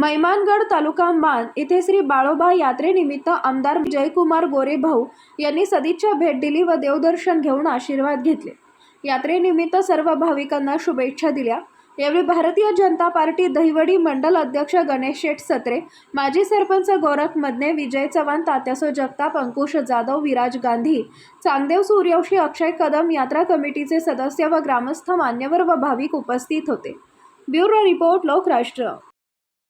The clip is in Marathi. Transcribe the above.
मैमानगड तालुका मान येथे श्री बाळोबा यात्रेनिमित्त आमदार जयकुमार गोरेभाऊ यांनी सदिच्छा भेट दिली व देवदर्शन घेऊन आशीर्वाद घेतले. यात्रेनिमित्त सर्व भाविकांना शुभेच्छा दिल्या. यावेळी भारतीय जनता पार्टी दहिवडी मंडल अध्यक्ष गणेश शेठ सत्रे माजी सरपंच गोरख मदने विजय चव्हाण तात्यासो जगताप अंकुश जाधव विराज गांधी चांगदेव सूर्यवंशी अक्षय कदम यात्रा कमिटीचे सदस्य व ग्रामस्थ मान्यवर व भाविक उपस्थित होते. Bureau report Lokrashtra.